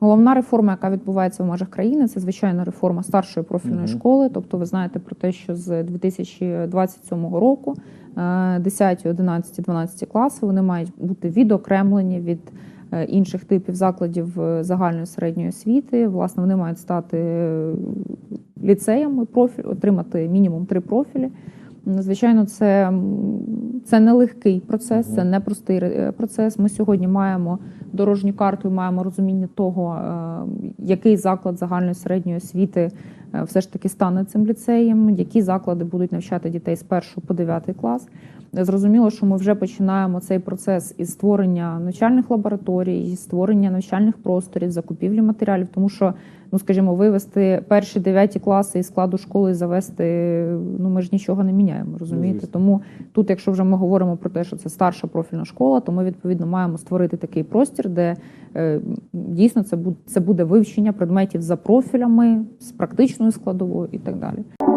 Головна реформа, яка відбувається в межах країни, це звичайно реформа старшої профільної Мгм. школи. Тобто, ви знаєте про те, що з 2027 року е, 10, 11, 12 класи вони мають бути відокремлені від е, інших типів закладів е, загальної середньої освіти. Власне, вони мають стати е, ліцеями, профіль, отримати мінімум три профілі. Звичайно, це, це нелегкий процес, це не непростий е, процес. Ми сьогодні маємо дорожню карту і маємо розуміння того, е, який заклад загальної середньої освіти все ж таки стане цим ліцеєм, які заклади будуть навчати дітей з 1 по 9 клас. Е, Зрозуміло, що ми вже починаємо цей процес із створення навчальних лабораторій, створення навчальних просторів, закупівлі матеріалів, тому що, ну скажімо, вивести перші дев'яті класи із складу школи і завести, ну ми ж нічого не міняємо, розумієте? звісно. Тому тут, якщо вже ми говоримо про те, що це старша профільна школа, то ми відповідно маємо створити такий простір, де е, дійсно це буде це буде вивчення предметів за профілями з практичною складовою і так далі.